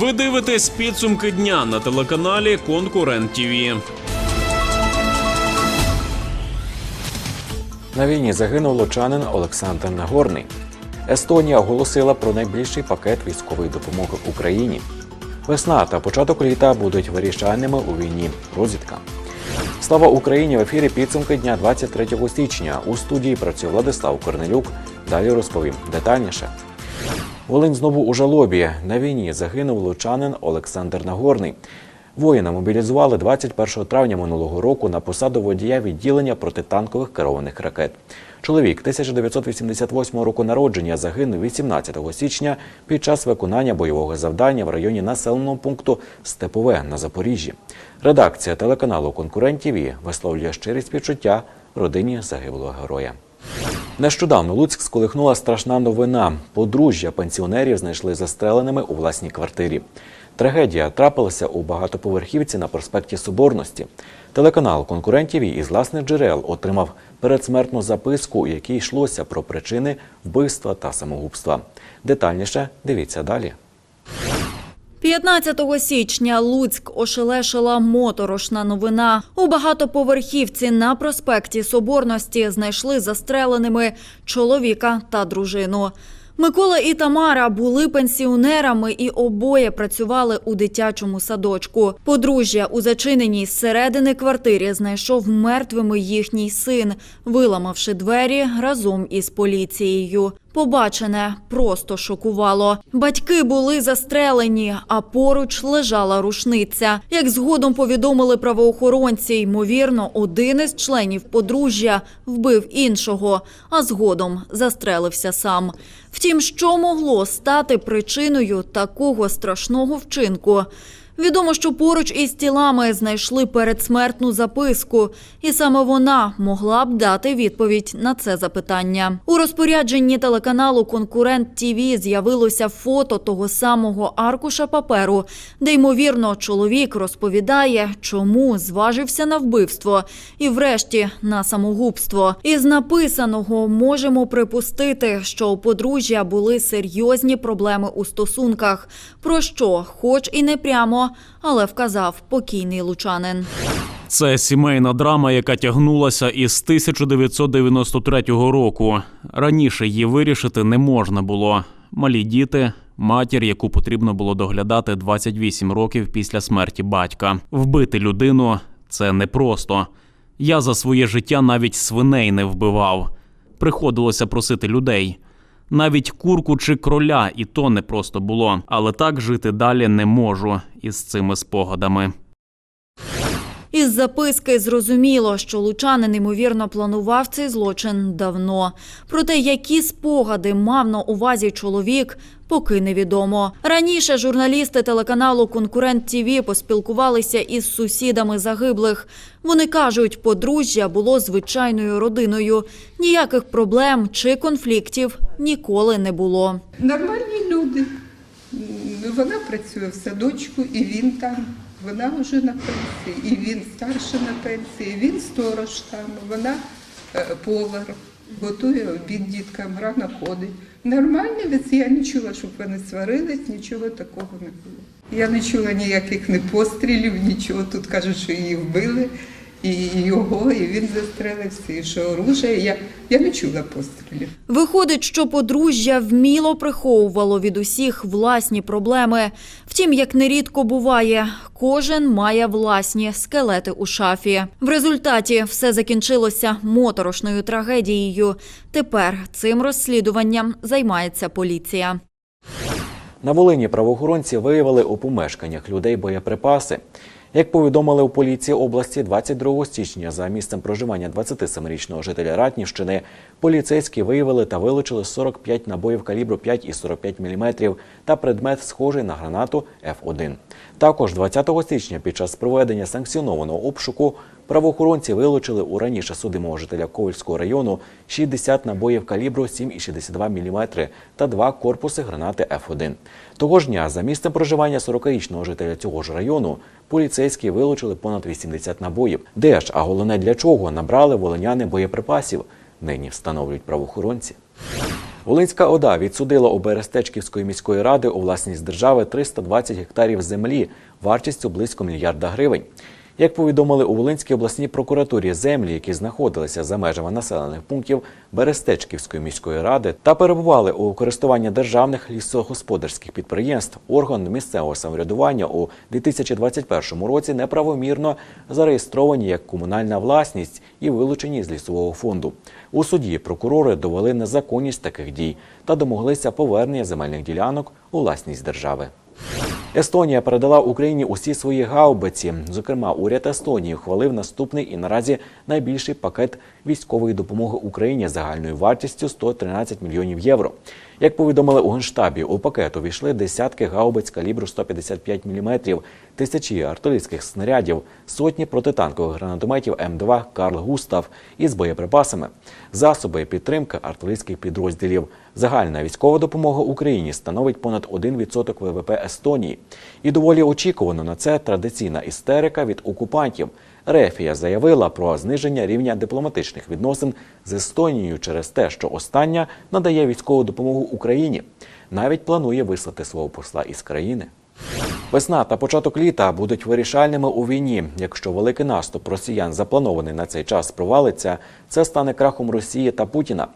Ви дивитесь підсумки дня на телеканалі Конкурент ТІВІ. На війні загинув лучанин Олександр Нагорний. Естонія оголосила про найбільший пакет військової допомоги Україні. Весна та початок літа будуть вирішальними у війні. Розвідка. Слава Україні! В ефірі підсумки дня 23 січня. У студії працює Владислав Корнелюк. Далі розповім детальніше. Волинь знову у жалобі. На війні загинув лучанин Олександр Нагорний. Воїна мобілізували 21 травня минулого року на посаду водія відділення протитанкових керованих ракет. Чоловік 1988 року народження загинув 18 січня під час виконання бойового завдання в районі населеного пункту Степове на Запоріжжі. Редакція телеканалу Конкурент ТІВІ висловлює щирі співчуття родині загиблого героя. Нещодавно Луцьк сколихнула страшна новина. Подружжя пенсіонерів знайшли застреленими у власній квартирі. Трагедія трапилася у багатоповерхівці на проспекті Соборності. Телеканал конкурентів із власних джерел отримав передсмертну записку, у якій йшлося про причини вбивства та самогубства. Детальніше дивіться далі. 15 січня Луцьк ошелешила моторошна новина. У багатоповерхівці на проспекті Соборності знайшли застреленими чоловіка та дружину. Микола і Тамара були пенсіонерами і обоє працювали у дитячому садочку. Подружжя у зачиненій зсередини квартирі знайшов мертвими їхній син, виламавши двері разом із поліцією. Побачене просто шокувало. Батьки були застрелені, а поруч лежала рушниця. Як згодом повідомили правоохоронці, ймовірно, один із членів подружжя вбив іншого, а згодом застрелився сам. Втім, що могло стати причиною такого страшного вчинку? Відомо, що поруч із тілами знайшли передсмертну записку, і саме вона могла б дати відповідь на це запитання. У розпорядженні телеканалу Конкурент ТІВІ з'явилося фото того самого аркуша паперу, де ймовірно чоловік розповідає, чому зважився на вбивство і, врешті, на самогубство. Із написаного можемо припустити, що у подружжя були серйозні проблеми у стосунках, про що, хоч і не прямо, але вказав покійний лучанин. Це сімейна драма, яка тягнулася із 1993 року. Раніше її вирішити не можна було. Малі діти, матір, яку потрібно було доглядати 28 років після смерті батька. Вбити людину це непросто. Я за своє життя навіть свиней не вбивав. Приходилося просити людей. Навіть курку чи кроля, і то не просто було. Але так жити далі не можу із цими спогадами. Із записки зрозуміло, що лучанин ймовірно планував цей злочин давно. Проте, які спогади мав на увазі чоловік, поки невідомо. Раніше журналісти телеканалу Конкурент ТІВІ поспілкувалися із сусідами загиблих. Вони кажуть, подружжя було звичайною родиною. Ніяких проблем чи конфліктів ніколи не було. Нормальні люди. Вона працює в садочку, і він там. Вона вже на пенсії, і він старше на пенсії, він сторож там, вона е, повар, готує обід діткам, рано ходить. Нормальні, ведь я не чула, щоб вони сварились, нічого такого не було. Я не чула ніяких не пострілів, нічого. Тут кажуть, що її вбили, і його, і він застрелився, і що оружие. Я, я не чула пострілів. Виходить, що подружжя вміло приховувало від усіх власні проблеми. Втім, як нерідко буває, кожен має власні скелети у шафі. В результаті все закінчилося моторошною трагедією. Тепер цим розслідуванням займається поліція. На Волині правоохоронці виявили у помешканнях людей боєприпаси. Як повідомили у поліції області, 22 січня за місцем проживання 27-річного жителя Ратнівщини поліцейські виявили та вилучили 45 набоїв калібру 5 і 45 мм та предмет, схожий на гранату F1. Також 20 січня під час проведення санкціонованого обшуку правоохоронці вилучили у раніше судимого жителя Ковальського району 60 набоїв калібру 7,62 мм та два корпуси гранати F1. Того ж дня за місцем проживання 40-річного жителя цього ж району поліцейські вилучили понад 80 набоїв. Де ж, а головне для чого набрали волиняни боєприпасів, нині встановлюють правоохоронці. Волинська ОДА відсудила у Берестечківської міської ради у власність держави 320 гектарів землі вартістю близько мільярда гривень. Як повідомили у Волинській обласній прокуратурі, землі, які знаходилися за межами населених пунктів Берестечківської міської ради та перебували у користуванні державних лісогосподарських підприємств, орган місцевого самоврядування у 2021 році неправомірно зареєстровані як комунальна власність і вилучені з лісового фонду. У суді прокурори довели незаконність таких дій та домоглися повернення земельних ділянок у власність держави. Естонія передала Україні усі свої гаубиці. Зокрема, уряд Естонії ухвалив наступний і наразі найбільший пакет військової допомоги Україні загальною вартістю 113 мільйонів євро. Як повідомили у генштабі, у пакет увійшли десятки гаубиць калібру 155 мм, тисячі артилерійських снарядів, сотні протитанкових гранатометів М2 Карл Густав із боєприпасами, засоби підтримки артилерійських підрозділів. Загальна військова допомога Україні становить понад 1% ВВП Естонії. І доволі очікувано на це традиційна істерика від окупантів. Рефія заявила про зниження рівня дипломатичних відносин з Естонією через те, що остання надає військову допомогу Україні. Навіть планує вислати свого посла із країни. Весна та початок літа будуть вирішальними у війні. Якщо великий наступ росіян запланований на цей час провалиться, це стане крахом Росії та Путіна.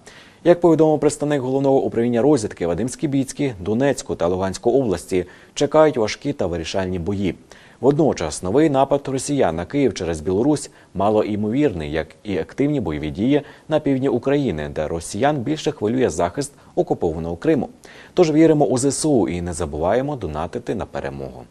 Як повідомив представник головного управління розвідки Вадим Скібіцький, Донецьку та Луганську області чекають важкі та вирішальні бої. Водночас новий напад росіян на Київ через Білорусь мало ймовірний, як і активні бойові дії на півдні України, де росіян більше хвилює захист окупованого Криму. Тож віримо у ЗСУ і не забуваємо донатити на перемогу.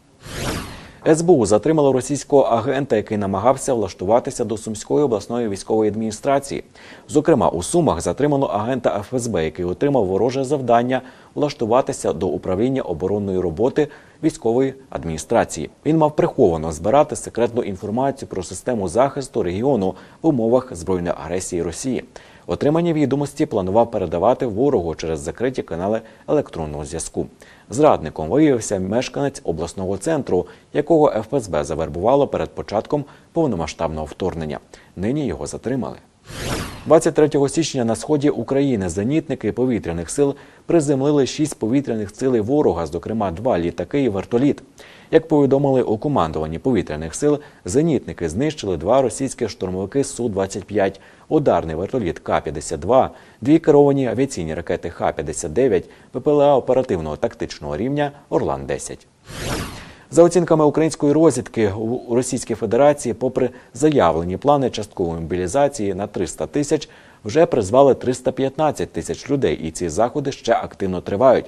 СБУ затримало російського агента, який намагався влаштуватися до Сумської обласної військової адміністрації. Зокрема, у Сумах затримано агента ФСБ, який отримав вороже завдання влаштуватися до управління оборонної роботи військової адміністрації. Він мав приховано збирати секретну інформацію про систему захисту регіону в умовах збройної агресії Росії. Отримані відомості планував передавати ворогу через закриті канали електронного зв'язку. Зрадником виявився мешканець обласного центру, якого ФСБ завербувало перед початком повномасштабного вторгнення. Нині його затримали. 23 січня на сході України зенітники повітряних сил приземлили шість повітряних цілей ворога, зокрема два літаки і вертоліт. Як повідомили у командуванні повітряних сил, зенітники знищили два російські штурмовики Су-25, ударний вертоліт К-52, дві керовані авіаційні ракети Х-59, ППЛА оперативного тактичного рівня Орлан-10. За оцінками української розвідки у Російській Федерації, попри заявлені плани часткової мобілізації на 300 тисяч, вже призвали 315 тисяч людей, і ці заходи ще активно тривають.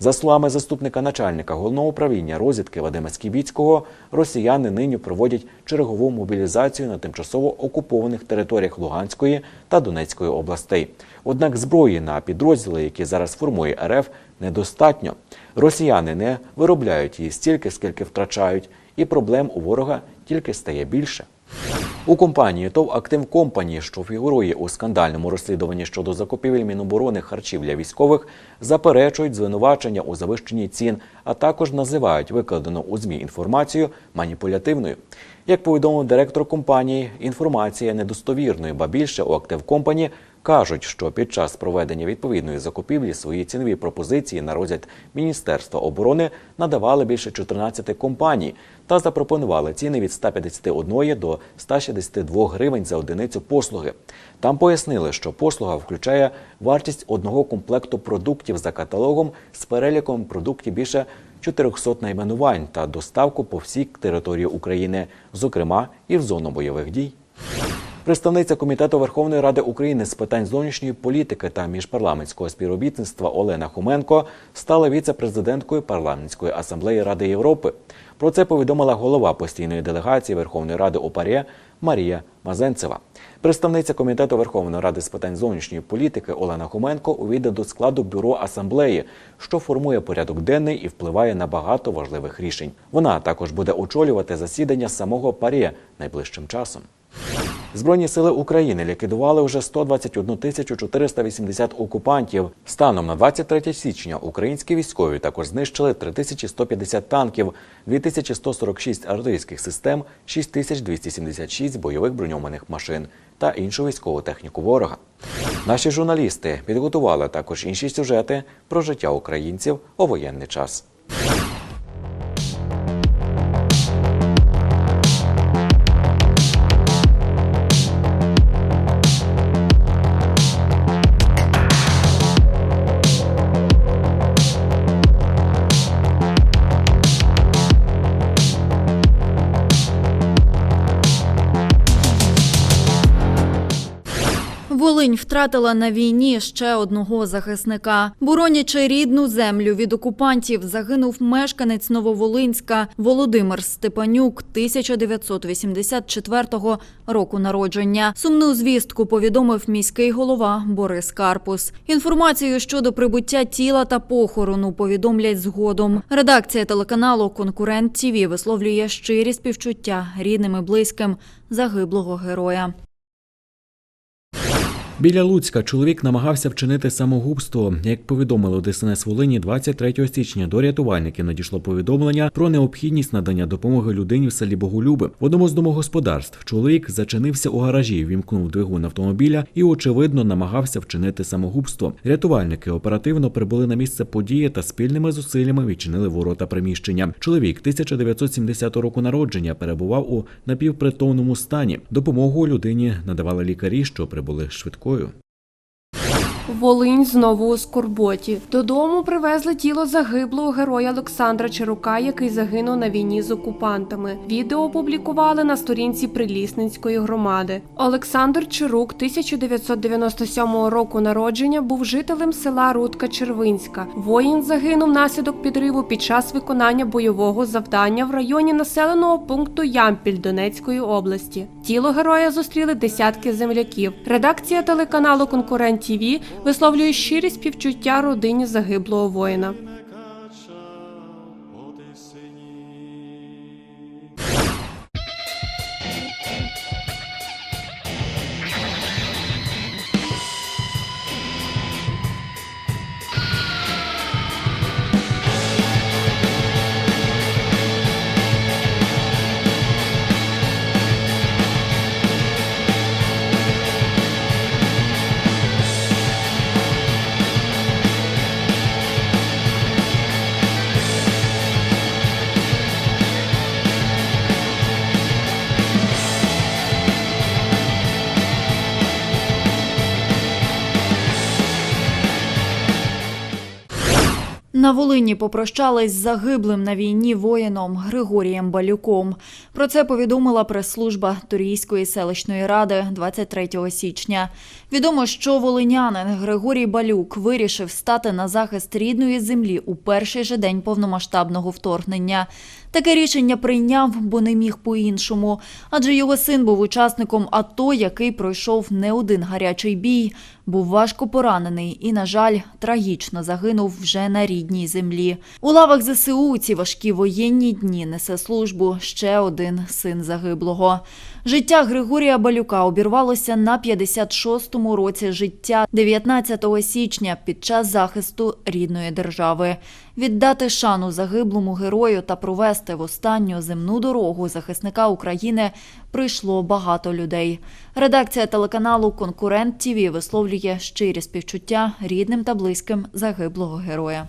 За словами заступника начальника головного управління розвідки Вадима Скібіцького, росіяни нині проводять чергову мобілізацію на тимчасово окупованих територіях Луганської та Донецької областей. Однак зброї на підрозділи, які зараз формує РФ, недостатньо. Росіяни не виробляють її стільки, скільки втрачають, і проблем у ворога тільки стає більше. У компанії ТОВ Актив Компані, що фігурує у скандальному розслідуванні щодо закупівель Міноборони харчів для військових, заперечують звинувачення у завищенні цін, а також називають викладену у змі інформацію маніпулятивною. Як повідомив директор компанії, інформація недостовірною, ба більше у Актив Компані кажуть, що під час проведення відповідної закупівлі свої цінові пропозиції на розгляд Міністерства оборони надавали більше 14 компаній та запропонували ціни від 151 до 162 гривень за одиницю послуги. Там пояснили, що послуга включає вартість одного комплекту продуктів за каталогом з переліком продуктів більше 400 найменувань та доставку по всій території України, зокрема і в зону бойових дій. Представниця комітету Верховної Ради України з питань зовнішньої політики та міжпарламентського співробітництва Олена Хуменко стала віце-президенткою парламентської асамблеї Ради Європи. Про це повідомила голова постійної делегації Верховної Ради у ПАРЄ Марія Мазенцева. Представниця комітету Верховної Ради з питань зовнішньої політики Олена Хуменко увійде до складу бюро асамблеї, що формує порядок денний і впливає на багато важливих рішень. Вона також буде очолювати засідання самого ПАРЄ найближчим часом. Збройні сили України ліквідували вже 121 тисячу 480 окупантів. Станом на 23 січня українські військові також знищили 3150 танків, 2146 артилерійських систем, 6276 бойових броньованих машин та іншу військову техніку ворога. Наші журналісти підготували також інші сюжети про життя українців у воєнний час. Втратила на війні ще одного захисника. Боронячи рідну землю від окупантів, загинув мешканець Нововолинська Володимир Степанюк 1984 року народження. Сумну звістку повідомив міський голова Борис Карпус. Інформацію щодо прибуття тіла та похорону повідомлять згодом. Редакція телеканалу Конкурент ТІВІ висловлює щирі співчуття рідним і близьким загиблого героя. Біля Луцька чоловік намагався вчинити самогубство. Як повідомили у ДСНС Волині, 23 січня до рятувальників надійшло повідомлення про необхідність надання допомоги людині в селі Боголюби. В одному з домогосподарств чоловік зачинився у гаражі, вімкнув двигун автомобіля і, очевидно, намагався вчинити самогубство. Рятувальники оперативно прибули на місце події та спільними зусиллями відчинили ворота приміщення. Чоловік 1970 року народження перебував у напівпритомному стані. Допомогу людині надавали лікарі, що прибули швидкою. Волинь знову у скорботі. Додому привезли тіло загиблого героя Олександра Чарука, який загинув на війні з окупантами. Відео опублікували на сторінці Прилісницької громади. Олександр Чарук 1997 року народження був жителем села Рудка Червинська. Воїн загинув внаслідок підриву під час виконання бойового завдання в районі населеного пункту Ямпіль Донецької області. Тіло героя зустріли десятки земляків. Редакція телеканалу Конкурент ТІВІ висловлює щирі співчуття родині загиблого воїна. На Волині попрощались з загиблим на війні воїном Григорієм Балюком. Про це повідомила прес-служба Турійської селищної ради 23 січня. Відомо, що волинянин Григорій Балюк вирішив стати на захист рідної землі у перший же день повномасштабного вторгнення. Таке рішення прийняв, бо не міг по-іншому, адже його син був учасником АТО, який пройшов не один гарячий бій, був важко поранений і, на жаль, трагічно загинув вже на рідній землі. У лавах ЗСУ ці важкі воєнні дні несе службу ще один син загиблого. Життя Григорія Балюка обірвалося на 56-му році життя 19 січня під час захисту рідної держави. Віддати шану загиблому герою та провести в останню земну дорогу захисника України прийшло багато людей. Редакція телеканалу Конкурент ТІВІ висловлює щирі співчуття рідним та близьким загиблого героя.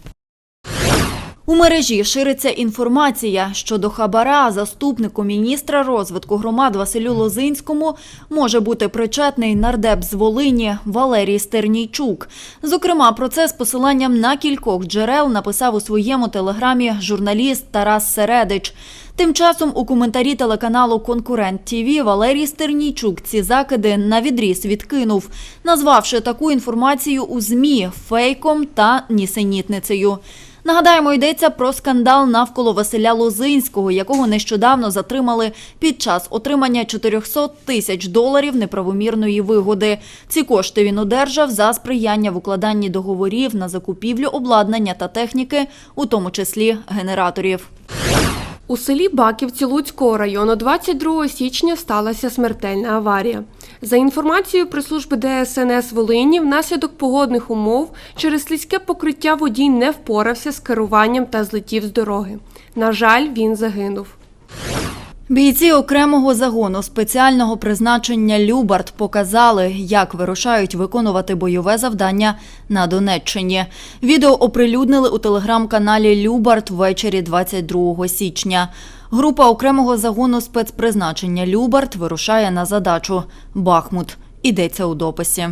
У мережі шириться інформація щодо хабара заступнику міністра розвитку громад Василю Лозинському може бути причетний нардеп з Волині Валерій Стернійчук. Зокрема, про це з посиланням на кількох джерел написав у своєму телеграмі журналіст Тарас Середич. Тим часом у коментарі телеканалу Конкурент ТІВІ Валерій Стернійчук ці закиди на відріз відкинув, назвавши таку інформацію у ЗМІ фейком та нісенітницею. Нагадаємо, йдеться про скандал навколо Василя Лозинського, якого нещодавно затримали під час отримання 400 тисяч доларів неправомірної вигоди. Ці кошти він одержав за сприяння в укладанні договорів на закупівлю обладнання та техніки, у тому числі генераторів. У селі Баківці Луцького району 22 січня сталася смертельна аварія. За інформацією прес-служби ДСНС Волині, внаслідок погодних умов через слизьке покриття водій не впорався з керуванням та злетів з дороги. На жаль, він загинув. Бійці окремого загону спеціального призначення Любард показали, як вирушають виконувати бойове завдання на Донеччині. Відео оприлюднили у телеграм-каналі Любард ввечері 22 січня. Група окремого загону спецпризначення Любарт вирушає на задачу Бахмут. Ідеться у дописі.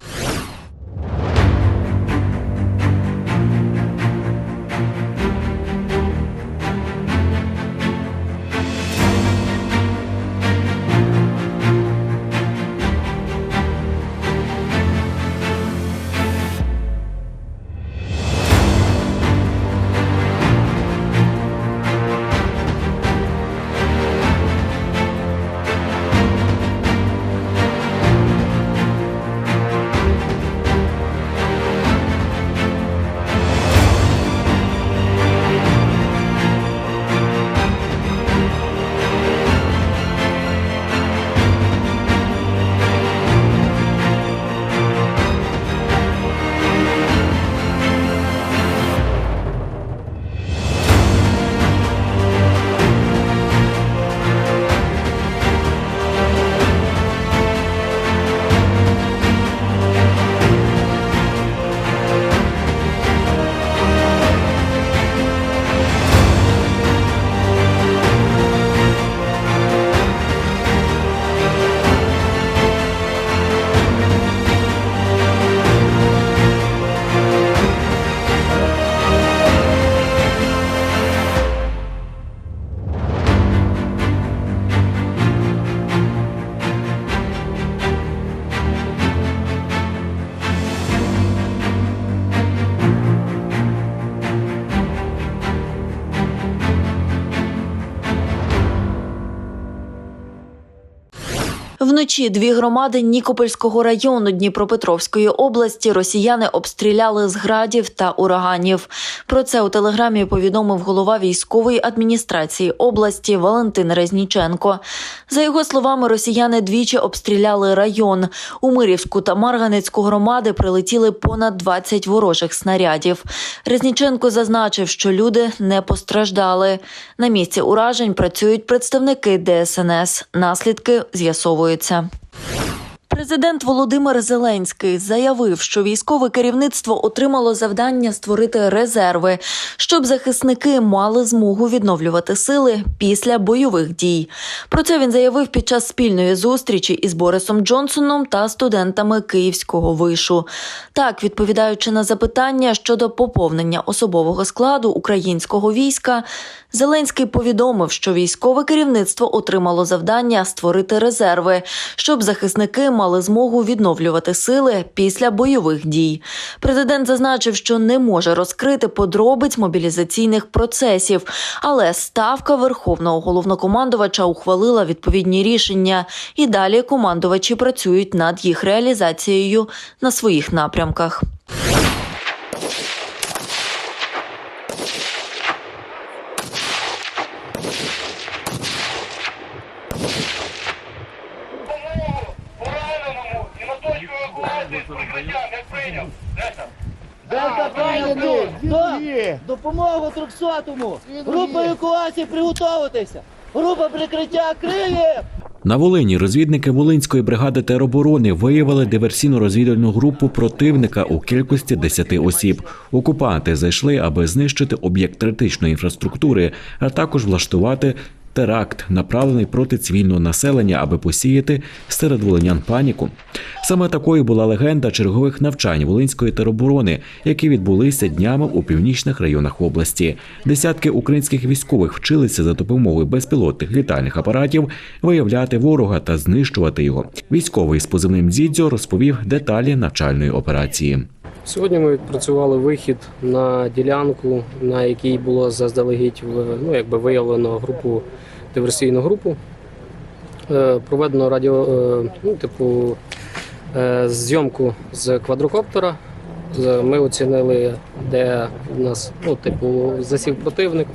Вночі дві громади Нікопольського району Дніпропетровської області росіяни обстріляли з градів та ураганів. Про це у телеграмі повідомив голова військової адміністрації області Валентин Резніченко. За його словами, росіяни двічі обстріляли район. У Мирівську та Марганецьку громади прилетіли понад 20 ворожих снарядів. Резніченко зазначив, що люди не постраждали. На місці уражень працюють представники ДСНС. Наслідки з'ясовуються. Президент Володимир Зеленський заявив, що військове керівництво отримало завдання створити резерви, щоб захисники мали змогу відновлювати сили після бойових дій. Про це він заявив під час спільної зустрічі із Борисом Джонсоном та студентами Київського вишу. Так, відповідаючи на запитання щодо поповнення особового складу українського війська, Зеленський повідомив, що військове керівництво отримало завдання створити резерви, щоб захисники мали змогу відновлювати сили після бойових дій. Президент зазначив, що не може розкрити подробиць мобілізаційних процесів, але ставка верховного головнокомандувача ухвалила відповідні рішення, і далі командувачі працюють над їх реалізацією на своїх напрямках. Допомогу 300-му! Група евакуації приготуватися! Група прикриття криє! На Волині розвідники Волинської бригади тероборони виявили диверсійно-розвідувальну групу противника у кількості 10 осіб. Окупанти зайшли, аби знищити об'єкт критичної інфраструктури, а також влаштувати теракт, направлений проти цивільного населення, аби посіяти серед волинян паніку. Саме такою була легенда чергових навчань Волинської тероборони, які відбулися днями у північних районах області. Десятки українських військових вчилися за допомогою безпілотних літальних апаратів виявляти ворога та знищувати його. Військовий з позивним Дзідзьо розповів деталі навчальної операції. Сьогодні ми відпрацювали вихід на ділянку, на якій було заздалегідь ну, якби виявлено групу диверсійну групу. Е, Проведено радіо, е, ну, типу, е, зйомку з квадрокоптера. Ми оцінили, де в нас ну, типу, засів противник.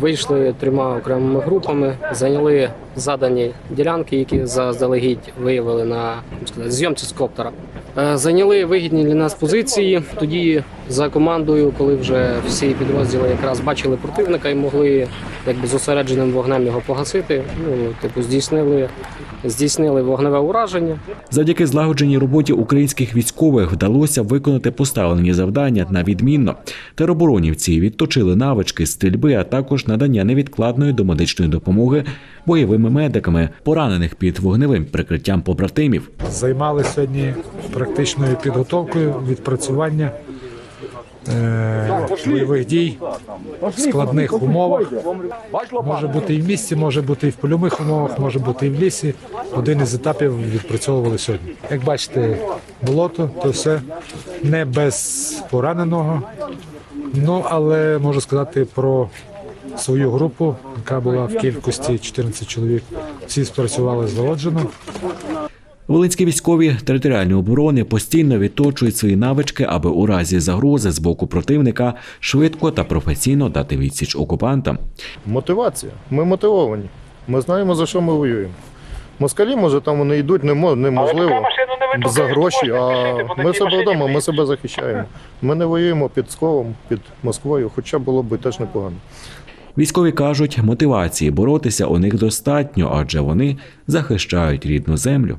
Вийшли трьома окремими групами, зайняли задані ділянки, які заздалегідь виявили на сказати, зйомці з коптера. Е, Зайняли вигідні для нас позиції. Тоді за командою, коли вже всі підрозділи якраз бачили противника і могли якби зосередженим вогнем його погасити. Ну, типу, здійснили, здійснили вогневе ураження. Завдяки злагодженій роботі українських військових вдалося виконати поставлені завдання на відмінно. Тероборонівці відточили навички стрільби, а також надання невідкладної домедичної допомоги бойовими медиками, поранених під вогневим прикриттям побратимів. займалися сьогодні практичною підготовкою, відпрацювання бойових дій в складних умовах. Може бути і в місті, може бути і в польових умовах, може бути і в лісі. Один із етапів відпрацьовували сьогодні. Як бачите, болото, то все не без пораненого. Ну, але можу сказати про свою групу, яка була в кількості 14 чоловік. Всі спрацювали злагоджено. Волинські військові територіальної оборони постійно відточують свої навички, аби у разі загрози з боку противника швидко та професійно дати відсіч окупантам. Мотивація. Ми мотивовані. Ми знаємо, за що ми воюємо. Москалі, може, там вони йдуть, не неможливо за гроші, а ми себе вдома, ми себе захищаємо. Ми не воюємо під Псковом, під Москвою, хоча було б теж непогано. Військові кажуть, мотивації боротися у них достатньо, адже вони захищають рідну землю.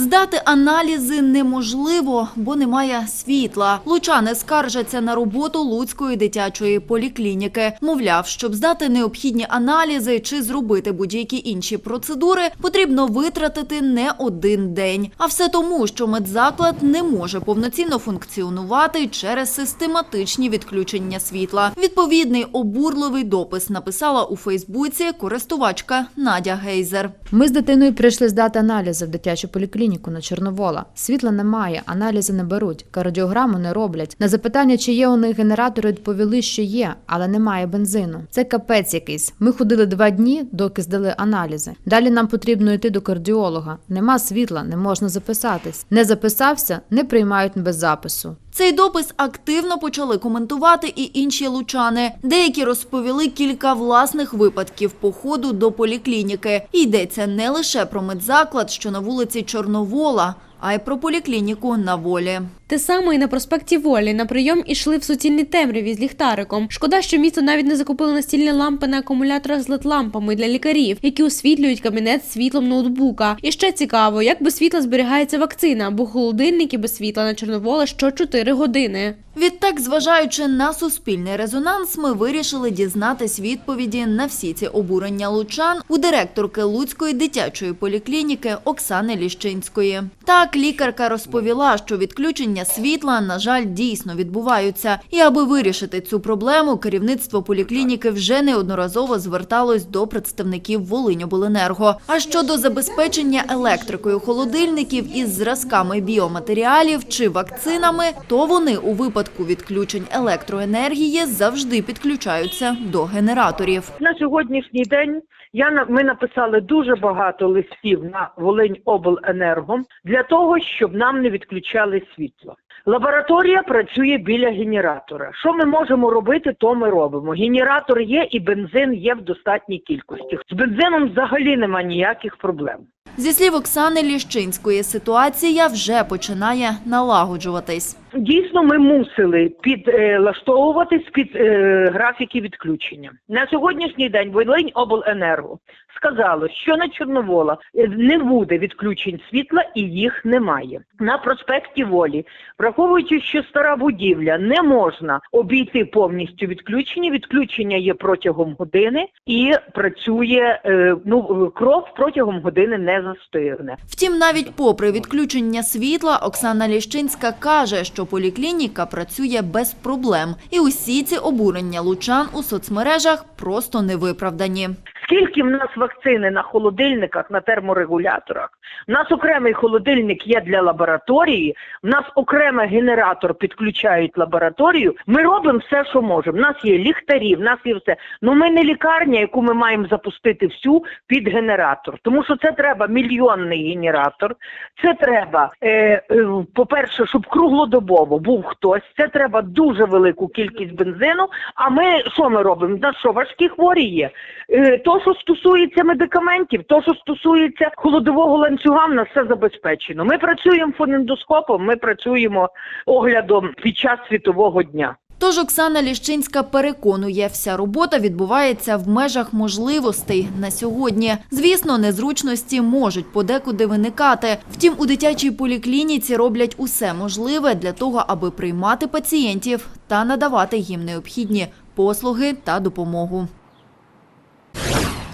Здати аналізи неможливо, бо немає світла. Лучани скаржаться на роботу Луцької дитячої поліклініки. Мовляв, щоб здати необхідні аналізи чи зробити будь-які інші процедури, потрібно витратити не один день. А все тому, що медзаклад не може повноцінно функціонувати через систематичні відключення світла. Відповідний обурливий допис написала у Фейсбуці користувачка Надя Гейзер. Ми з дитиною прийшли здати аналізи в дитячу поліклініку на Чорновола. Світла немає, аналізи не беруть, кардіограму не роблять. На запитання, чи є у них генератори, відповіли, що є, але немає бензину. Це капець якийсь. Ми ходили два дні, доки здали аналізи. Далі нам потрібно йти до кардіолога. Нема світла, не можна записатись. Не записався, не приймають без запису. Цей допис активно почали коментувати і інші лучани. Деякі розповіли кілька власних випадків походу до поліклініки. І йдеться не лише про медзаклад, що на вулиці Чорновола, а й про поліклініку на волі. Те саме і на проспекті Волі. На прийом ішли в суцільній темряві з ліхтариком. Шкода, що місто навіть не закупило настільні лампи на акумуляторах з LED-лампами для лікарів, які освітлюють кабінет світлом ноутбука. І ще цікаво, як без світла зберігається вакцина, бо холодильники без світла на Чорновола що 4 години. Відтак, зважаючи на суспільний резонанс, ми вирішили дізнатись відповіді на всі ці обурення лучан у директорки Луцької дитячої поліклініки Оксани Ліщинської. Так, лікарка розповіла, що відключення світла, на жаль, дійсно відбуваються. І аби вирішити цю проблему, керівництво поліклініки вже неодноразово зверталось до представників Волиньобленерго. А щодо забезпечення електрикою холодильників із зразками біоматеріалів чи вакцинами, то вони у випадку відключень електроенергії завжди підключаються до генераторів. На сьогоднішній день я ми написали дуже багато листів на Волиньобленерго для того, щоб нам не відключали світло. Лабораторія працює біля генератора. Що ми можемо робити, то ми робимо. Генератор є і бензин є в достатній кількості. З бензином взагалі нема ніяких проблем. Зі слів Оксани Ліщинської, ситуація вже починає налагоджуватись. Дійсно, ми мусили підлаштовуватись під е, графіки відключення. На сьогоднішній день Волиньобленерго сказало, що на Чорновола е, не буде відключень світла і їх немає. На проспекті Волі, враховуючи, що стара будівля не можна обійти повністю відключення. Відключення є протягом години і працює е, ну кров протягом години не застигне. Втім, навіть попри відключення світла, Оксана Ліщинська каже, що поліклініка працює без проблем, і усі ці обурення лучан у соцмережах просто не виправдані. Скільки в нас вакцини на холодильниках, на терморегуляторах? У нас окремий холодильник є для лабораторії, в нас окремий генератор підключають лабораторію. Ми робимо все, що можемо. У нас є ліхтарі, в нас є все. Ну ми не лікарня, яку ми маємо запустити всю під генератор. Тому що це треба мільйонний генератор. Це треба, е, е, по-перше, щоб круглодобово був хтось. Це треба дуже велику кількість бензину. А ми що ми робимо? У нас що важкі хворі є? Е, то що стосується медикаментів, то, що стосується холодового ланцюга, в нас все забезпечено. Ми працюємо фонендоскопом, ми працюємо оглядом під час світового дня. Тож Оксана Ліщинська переконує, вся робота відбувається в межах можливостей на сьогодні. Звісно, незручності можуть подекуди виникати. Втім, у дитячій поліклініці роблять усе можливе для того, аби приймати пацієнтів та надавати їм необхідні послуги та допомогу.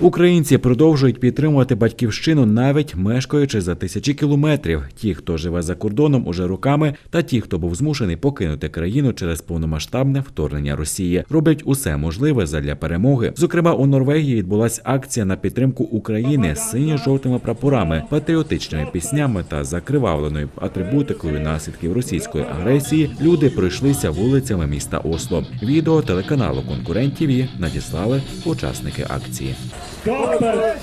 Українці продовжують підтримувати батьківщину навіть мешкаючи за тисячі кілометрів. Ті, хто живе за кордоном уже роками, та ті, хто був змушений покинути країну через повномасштабне вторгнення Росії, роблять усе можливе задля перемоги. Зокрема, у Норвегії відбулася акція на підтримку України з синьо-жовтими прапорами, патріотичними піснями та закривавленою атрибутикою наслідків російської агресії. Люди пройшлися вулицями міста Осло. Відео телеканалу Конкурент ТІВІ надіслали учасники акції. Stoppet!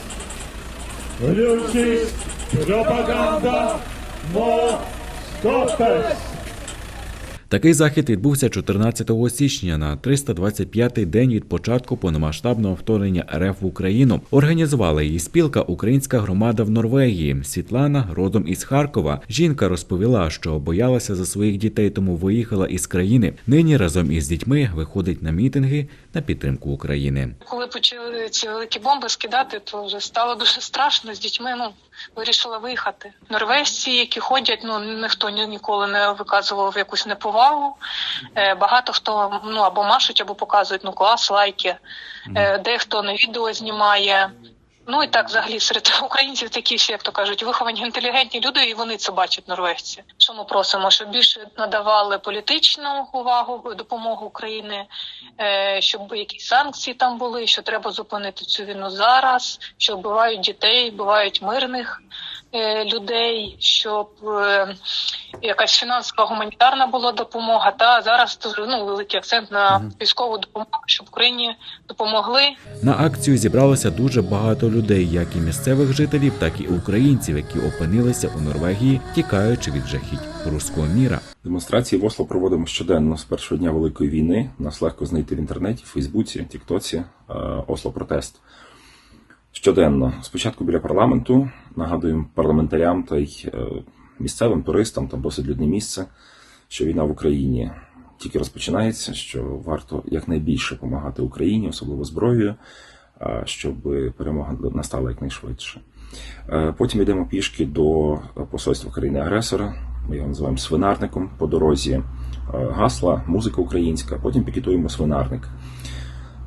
Включить пропаганда! Мо! Stoppet! Такий захід відбувся 14 січня на 325-й день від початку повномасштабного вторгнення РФ в Україну. Організувала її спілка Українська громада в Норвегії. Світлана родом із Харкова. Жінка розповіла, що боялася за своїх дітей, тому виїхала із країни. Нині разом із дітьми виходить на мітинги на підтримку України. Коли почали ці великі бомби скидати, то вже стало дуже страшно з дітьми. Ну вирішила виїхати. Норвежці, які ходять, ну ніхто ні- ніколи не виказував якусь неповагу. Е, багато хто ну або машуть, або показують ну клас, лайки. Е, дехто на відео знімає. Ну і так, взагалі, серед українців такі всі, як то кажуть, виховані інтелігентні люди, і вони це бачать норвежці. Що ми просимо, щоб більше надавали політичну увагу допомогу України, е, щоб якісь санкції там були, що треба зупинити цю війну зараз, що вбивають дітей, вбивають мирних людей, щоб е, якась фінансова гуманітарна була допомога. Та зараз ну великий акцент на військову допомогу, щоб Україні допомогли. На акцію зібралося дуже багато людей, як і місцевих жителів, так і українців, які опинилися у Норвегії, тікаючи від жахіть руського міра. Демонстрації в Осло проводимо щоденно з першого дня Великої війни. Нас легко знайти в інтернеті, Фейсбуці, Тіктоці, е, Осло Протест. Щоденно. Спочатку біля парламенту нагадуємо парламентарям та й е, місцевим туристам, там досить людне місце, що війна в Україні тільки розпочинається, що варто якнайбільше допомагати Україні, особливо зброєю, щоб перемога настала якнайшвидше. Е, Потім йдемо пішки до посольства країни-агресора. Ми його називаємо свинарником по дорозі. е, Гасла, музика українська. Потім пікетуємо свинарник.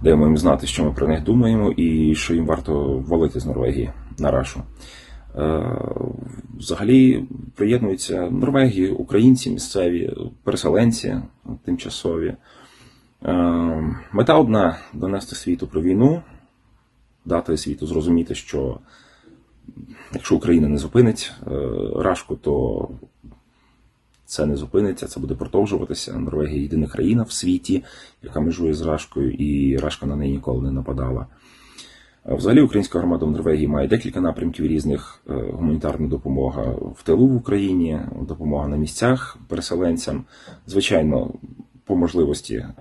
Даємо їм знати, що ми про них думаємо, і що їм варто валити з Норвегії на рашу. Е, Взагалі приєднуються Норвегії, українці місцеві, переселенці тимчасові. Е, Мета одна донести світу про війну, дати світу зрозуміти, що якщо Україна не зупинить е, рашку, то це не зупиниться, це буде продовжуватися. Норвегія єдина країна в світі, яка межує з Рашкою, і Рашка на неї ніколи не нападала. Е, Взагалі, українська громада в Норвегії має декілька напрямків різних: Е, гуманітарна допомога в тилу в Україні, допомога на місцях переселенцям, звичайно, по можливості е,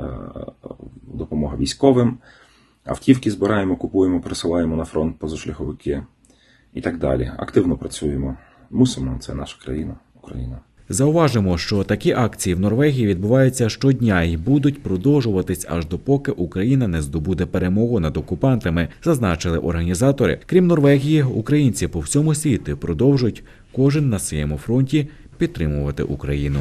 допомога військовим, автівки збираємо, купуємо, пересилаємо на фронт позашляховики і так далі. Активно працюємо. Мусимо, це наша країна, Україна. Зауважимо, що такі акції в Норвегії відбуваються щодня і будуть продовжуватись аж допоки Україна не здобуде перемогу над окупантами, зазначили організатори. Крім Норвегії, українці по всьому світу продовжують кожен на своєму фронті підтримувати Україну.